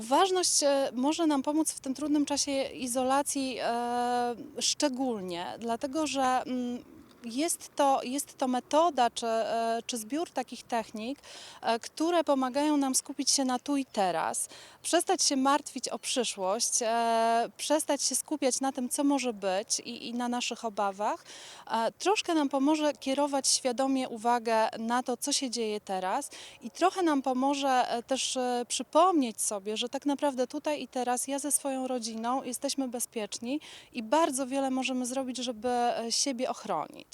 Uważność e, może nam pomóc w tym trudnym czasie izolacji e, szczególnie, dlatego że mm, jest to, jest to metoda czy, e, czy zbiór takich technik, e, które pomagają nam skupić się na tu i teraz, przestać się martwić o przyszłość, e, przestać się skupiać na tym, co może być i, i na naszych obawach. Troszkę nam pomoże kierować świadomie uwagę na to, co się dzieje teraz i trochę nam pomoże też przypomnieć sobie, że tak naprawdę tutaj i teraz ja ze swoją rodziną jesteśmy bezpieczni i bardzo wiele możemy zrobić, żeby siebie ochronić.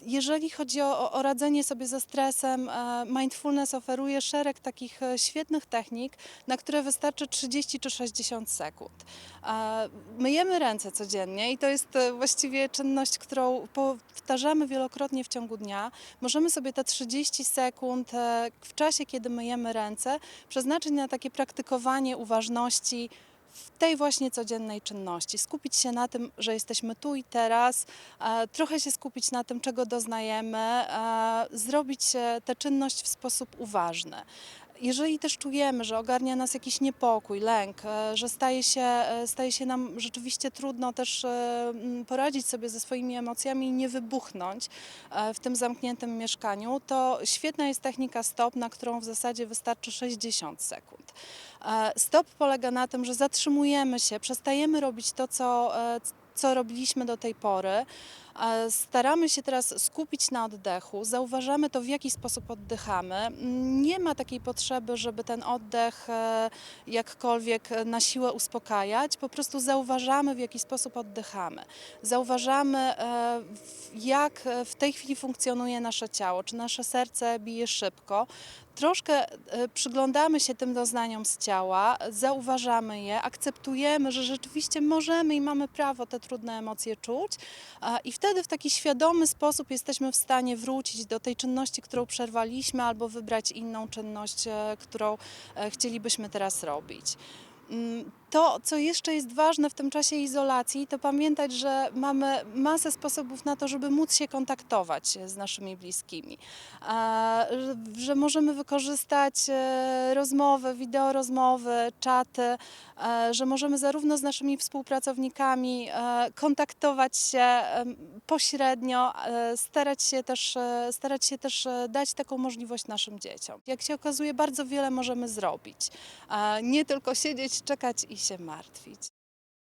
Jeżeli chodzi o, o radzenie sobie ze stresem, e, mindfulness oferuje szereg takich e, świetnych technik, na które wystarczy 30 czy 60 sekund. E, Myjemy ręce codziennie i to jest właściwie czynność, którą powtarzamy wielokrotnie w ciągu dnia. Możemy sobie te 30 sekund w czasie, kiedy myjemy ręce, przeznaczyć na takie praktykowanie uważności w tej właśnie codziennej czynności. Skupić się na tym, że jesteśmy tu i teraz, e, trochę się skupić na tym, czego doznajemy, e, zrobić e, tę czynność w sposób uważny. Jeżeli też czujemy, że ogarnia nas jakiś niepokój, lęk, że staje się, staje się nam rzeczywiście trudno też poradzić sobie ze swoimi emocjami i nie wybuchnąć w tym zamkniętym mieszkaniu, to świetna jest technika stop, na którą w zasadzie wystarczy 60 sekund. E, Stop polega na tym, że zatrzymujemy się, przestajemy robić to, co, e, co robiliśmy do tej pory. E, Staramy się teraz skupić na oddechu, zauważamy to, w jaki sposób oddychamy. Nie ma takiej potrzeby, żeby ten oddech jakkolwiek na siłę uspokajać, po prostu zauważamy, w jaki sposób oddychamy. Zauważamy, jak w tej chwili funkcjonuje nasze ciało, czy nasze serce bije szybko. Troszkę e, przyglądamy się tym doznaniom z ciała, zauważamy je, akceptujemy, że rzeczywiście możemy i mamy prawo te trudne emocje czuć, i wtedy w taki świadomy sposób jesteśmy w stanie wrócić do tej czynności, którą przerwaliśmy, albo wybrać inną czynność, e, którą e, chcielibyśmy teraz robić. To, co jeszcze jest ważne w tym czasie izolacji, to pamiętać, że mamy masę sposobów na to, żeby móc się kontaktować z naszymi bliskimi. Że- Że możemy wykorzystać e, rozmowy, wideorozmowy, czaty, e, że możemy zarówno z naszymi współpracownikami e, kontaktować się pośrednio, starać się też, starać się też dać taką możliwość naszym dzieciom. Jak się okazuje, bardzo wiele możemy zrobić. Nie tylko siedzieć, czekać i się martwić.